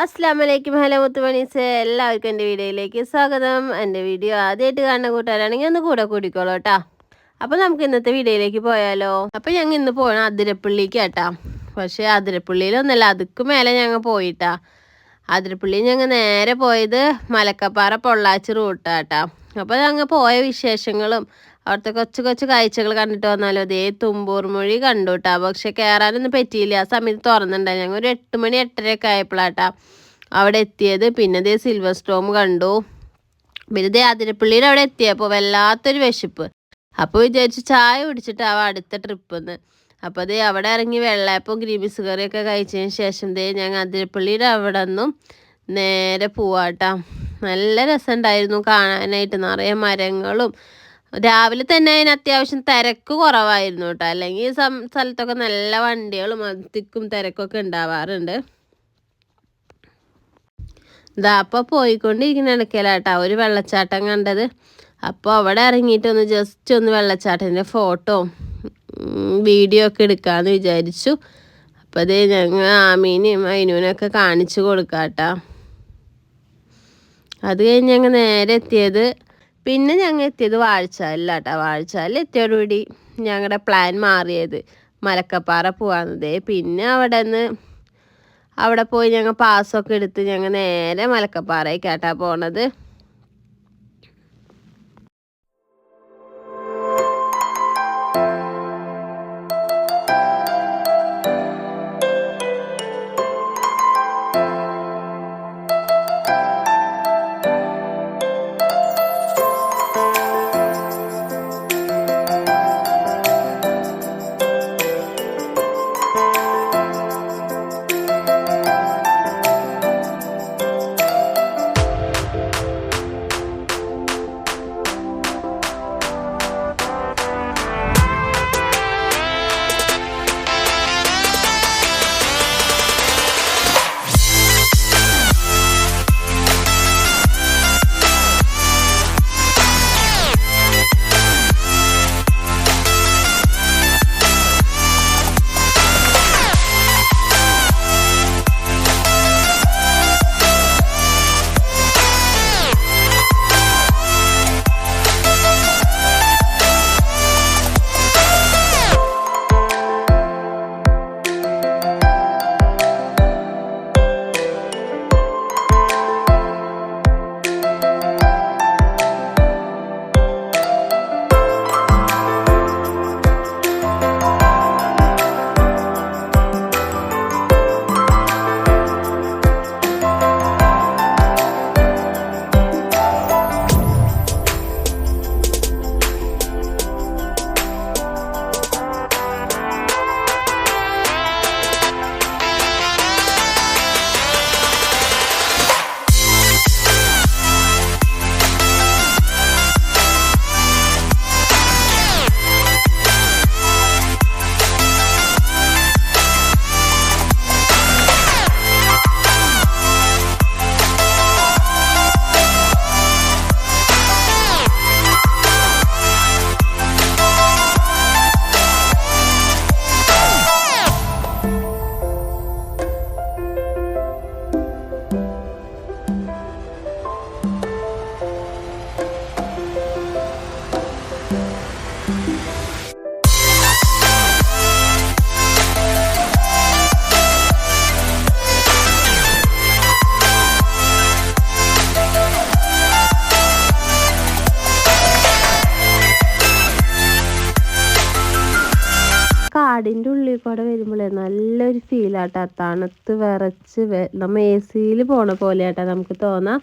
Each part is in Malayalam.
അസ്സാം വലൈക്കും ഹലോ മുത്തുമണീസ് എല്ലാവർക്കും എന്റെ വീഡിയോയിലേക്ക് സ്വാഗതം. എന്റെ വീഡിയോ ആദ്യമായിട്ട് കാണുന്ന കൂട്ടുകാരാണെങ്കിൽ ഒന്ന് കൂടെ കൂടിക്കോളൂ കേട്ടോ. അപ്പോൾ നമുക്ക് ഇന്നത്തെ വീഡിയോയിലേക്ക് പോയാലോ? അപ്പോൾ ഞങ്ങൾ ഇന്ന് പോകണം അതിരപ്പള്ളിക്ക് കേട്ടാ പക്ഷേ അതിരപ്പള്ളിയിലൊന്നല്ല അതുക്ക് മേലെ ഞങ്ങൾ പോയിട്ടാ. അതിരപ്പള്ളി ഞങ്ങൾ നേരെ പോയത് മലക്കപ്പാറ പൊള്ളാച്ചി റൂട്ടാട്ടാ. അപ്പോൾ ഞങ്ങൾ പോയ വിശേഷങ്ങളും അവിടുത്തെ കൊച്ചു കൊച്ചു കാഴ്ചകൾ കണ്ടിട്ട് വന്നാലോ അതേ തുമ്പൂർ മൊഴി കണ്ടു കേട്ടോ പക്ഷെ കയറാനൊന്നും പറ്റിയില്ല. ആ സമയത്ത് തുറന്നിട്ടുണ്ടായി ഞങ്ങൾ ഒരു എട്ട് മണി എട്ടരയൊക്കെ ആയപ്പോഴാട്ടാ അവിടെ എത്തിയത്. പിന്നെ ദേ സിൽവർ സ്റ്റോം കണ്ടു. പിന്നെ ദേ അതിരപ്പള്ളിയുടെ അവിടെ എത്തിയപ്പോൾ വല്ലാത്തൊരു വിശപ്പ്. അപ്പോൾ വിചാരിച്ചു ചായ കുടിച്ചിട്ടാവാം അടുത്ത ട്രിപ്പ് എന്ന് അപ്പോൾ ദേ അവിടെ ഇറങ്ങി വെള്ളയപ്പം ഗ്രീമിസ് കറിയൊക്കെ കഴിച്ചതിന് ശേഷം ദേ ഞങ്ങൾ അതിരപ്പള്ളിയുടെ അവിടെ നിന്നും നേരെ പോവാട്ടാ നല്ല രസമുണ്ടായിരുന്നു കാണാനായിട്ട്. നിറയെ മരങ്ങളും രാവിലെ തന്നെ അതിന് അത്യാവശ്യം തിരക്ക് കുറവായിരുന്നു കേട്ടോ. അല്ലെങ്കിൽ ഈ സ്ഥലത്തൊക്കെ നല്ല വണ്ടികളും തിക്കും തിരക്കൊക്കെ ഉണ്ടാവാറുണ്ട്. ഇതാ അപ്പോൾ പോയിക്കൊണ്ടിരിക്കുന്ന ഇടയ്ക്കലാട്ടാ ഒരു വെള്ളച്ചാട്ടം കണ്ടത്. അപ്പോൾ അവിടെ ഇറങ്ങിയിട്ട് ഒന്ന് ജസ്റ്റ് ഒന്ന് വെള്ളച്ചാട്ടത്തിന്റെ ഫോട്ടോ വീഡിയോ ഒക്കെ എടുക്കാമെന്ന് വിചാരിച്ചു. അപ്പോൾ അതേ ഞങ്ങൾ ആമീനെയും അതിനൂനൊക്കെ കാണിച്ചു കൊടുക്കാട്ടാ. അത് കഴിഞ്ഞ് ഞങ്ങൾ നേരെ എത്തിയത് പിന്നെ ഞങ്ങൾ എത്തിയത് വാഴച്ചാലില്ല കേട്ടോ വാഴച്ചാലിൽ എത്തിയോടുകൂടി ഞങ്ങളുടെ പ്ലാൻ മാറിയത് മലക്കപ്പാറ പോകാന്നത് പിന്നെ അവിടെ നിന്ന് അവിടെ പോയി ഞങ്ങൾ പാസ്സൊക്കെ എടുത്ത് ഞങ്ങൾ നേരെ മലക്കപ്പാറയ്ക്കാട്ടാ പോണത്. കാടിന്റെ ഉള്ളിൽ കൂടെ വരുമ്പോഴേ നല്ലൊരു ഫീലാട്ടാ തണുത്ത് വിറച്ച് നമ്മ എ സിയിൽ പോണ പോലെയാട്ടാ നമുക്ക് തോന്നാം.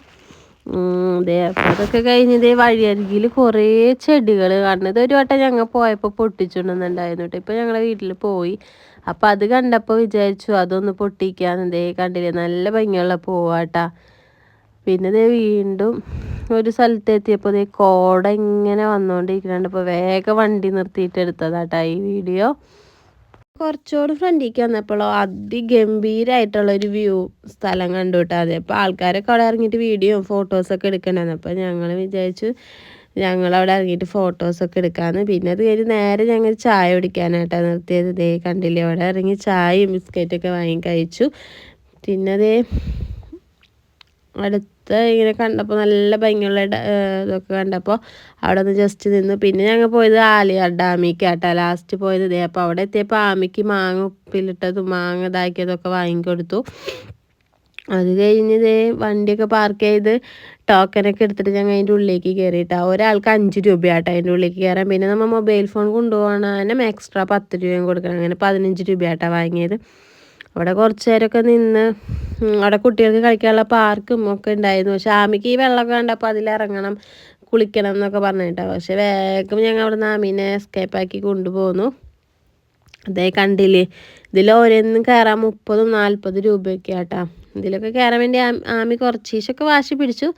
അപ്പോൾ അതൊക്കെ കഴിഞ്ഞ് ഇതേ വഴിയരികിൽ കുറേ ചെടികൾ കാണുന്നത് ഒരു വട്ടം ഞങ്ങൾ പോയപ്പോൾ പൊട്ടിച്ചുണ്ടെന്നുണ്ടായിരുന്നു കേട്ടോ ഇപ്പോൾ ഞങ്ങളുടെ വീട്ടിൽ പോയി. അപ്പോൾ അത് കണ്ടപ്പോൾ വിചാരിച്ചു അതൊന്ന് പൊട്ടിക്കാന്ന് ദേ കണ്ടില്ലേ. നല്ല ഭംഗിയുള്ള പൂവാട്ടാ. പിന്നെ ഇതേ വീണ്ടും ഒരു സ്ഥലത്ത് എത്തിയപ്പോൾ ഇതേ കോട ഇങ്ങനെ വന്നുകൊണ്ടിരിക്കുന്നുണ്ട് അപ്പോൾ വേഗം വണ്ടി നിർത്തിയിട്ട് എടുത്തതാട്ടാ ഈ വീഡിയോ. കുറച്ചുകൂടി ഫ്രണ്ടിലേക്ക് വന്നപ്പോഴോ അതിഗംഭീരമായിട്ടുള്ള ഒരു വ്യൂ സ്ഥലം കണ്ടു കേട്ടോ അതെ. അപ്പോൾ ആൾക്കാരൊക്കെ അവിടെ ഇറങ്ങിയിട്ട് വീഡിയോയും ഫോട്ടോസൊക്കെ എടുക്കണമെന്ന് അപ്പോൾ ഞങ്ങൾ വിചാരിച്ചു ഞങ്ങൾ അവിടെ ഇറങ്ങിയിട്ട് ഫോട്ടോസൊക്കെ എടുക്കാമെന്ന് പിന്നെ അത് കഴിഞ്ഞ് നേരെ ഞങ്ങൾ ചായ കുടിക്കാനായിട്ടാണ് നിർത്തിയത്. ദേ കണ്ടില്ലേ അവിടെ ഇറങ്ങി ചായയും ബിസ്ക്കറ്റൊക്കെ വാങ്ങി കഴിച്ചു. പിന്നെ അതേ അടുത്ത് ഇങ്ങനെ കണ്ടപ്പോൾ നല്ല ഭംഗിയുള്ള ഇതൊക്കെ കണ്ടപ്പോൾ അവിടെ നിന്ന് ജസ്റ്റ് നിന്ന്. പിന്നെ ഞങ്ങൾ പോയത് ആലിയ ഡാമിക്ക് ഡാമിക്കാട്ടോ ലാസ്റ്റ് പോയത് ഇതേ. അപ്പോൾ അവിടെ എത്തിയപ്പോൾ ആമിക്ക് മാങ്ങ ഉപ്പിലിട്ടതും മാങ്ങ ഇതാക്കിയതൊക്കെ വാങ്ങിക്കൊടുത്തു. അത് കഴിഞ്ഞ് ഇതേ വണ്ടിയൊക്കെ പാർക്ക് ചെയ്ത് ടോക്കനൊക്കെ എടുത്തിട്ട് ഞങ്ങൾ അതിന്റെ ഉള്ളിലേക്ക് കയറിയിട്ടാ ഒരാൾക്ക് അഞ്ച് രൂപയാട്ടോ അതിന്റെ ഉള്ളിലേക്ക് കയറാൻ പിന്നെ നമ്മൾ മൊബൈൽ ഫോൺ കൊണ്ടുപോകണം എക്സ്ട്രാ പത്ത് രൂപയും കൊടുക്കണം. അങ്ങനെ പതിനഞ്ച് രൂപയാട്ടോ വാങ്ങിയത്. അവിടെ കുറച്ച് നേരമൊക്കെ നിന്ന് അവിടെ കുട്ടികൾക്ക് കളിക്കാനുള്ള പാർക്കും ഒക്കെ ഉണ്ടായിരുന്നു. പക്ഷെ ആമിക്ക് ഈ വെള്ളമൊക്കെ കണ്ടപ്പോൾ അതിലിറങ്ങണം കുളിക്കണം എന്നൊക്കെ പറഞ്ഞിട്ടോ. പക്ഷെ വേഗം ഞങ്ങൾ അവിടെ നിന്ന് ആമീനെ എസ്കേപ്പാക്കി കൊണ്ടുപോന്നു. അതേ കണ്ടില്ലേ? ഇതിൽ ഓരോന്നും കയറാൻ മുപ്പതും നാൽപ്പത് രൂപയൊക്കെ ആട്ടാ ഇതിലൊക്കെ കയറാൻ വേണ്ടി ആമി- കുറച്ചീശൊക്കെ വാശി പിടിച്ചു.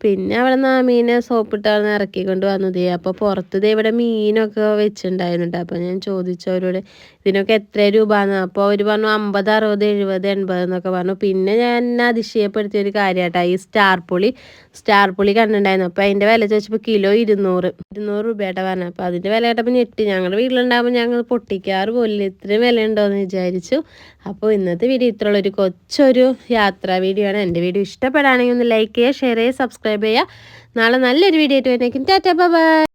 പിന്നെ അവിടെ നിന്ന് മീനെ സോപ്പിട്ടാണ് ഇറക്കിക്കൊണ്ട് വന്നത് അപ്പോൾ പുറത്ത് ഇവിടെ മീനൊക്കെ വെച്ചിട്ടുണ്ടായിരുന്നു കേട്ടോ അപ്പോൾ ഞാൻ ചോദിച്ചു അവരോട് ഇതിനൊക്കെ എത്ര രൂപ രൂപയെന്ന് അപ്പോൾ അവർ പറഞ്ഞു അമ്പത് അറുപത് എഴുപത് എൺപത് എന്നൊക്കെ പറഞ്ഞു. പിന്നെ ഞാൻ എന്നെ അതിശയപ്പെടുത്തിയ ഒരു കാര്യമായിട്ടാണ് ഈ സ്റ്റാർ പുളി സ്റ്റാർ പുളി കണ്ടിട്ടുണ്ടായിരുന്നു. അപ്പോൾ അതിന്റെ വില ചോദിച്ചപ്പോൾ കിലോ ഇരുന്നൂറ് ഇരുന്നൂറ് രൂപയായിട്ടാ പറഞ്ഞത്. അപ്പോൾ അതിന്റെ വില കേട്ടപ്പോൾ ഞെട്ടി. ഞങ്ങളുടെ വീട്ടിലുണ്ടാകുമ്പോൾ ഞങ്ങൾ പൊട്ടിക്കാറ് പോലും ഇത്രയും വില ഉണ്ടോ എന്ന് വിചാരിച്ചു. അപ്പോൾ ഇന്നത്തെ വീഡിയോ ഇത്രയുള്ള. ഒരു കൊച്ചൊരു യാത്രാ വീഡിയോ ആണ്. എന്റെ വീഡിയോ ഇഷ്ടപ്പെടുകയാണെങ്കിൽ ഒന്ന് ലൈക്ക് ചെയ്യുക ഷെയർ ചെയ്യുക സബ്സ്ക്രൈബ് ചെയ്യുക നാളെ നല്ലൊരു വീഡിയോ ആയിട്ട് വരുന്നേക്കും. Tata bye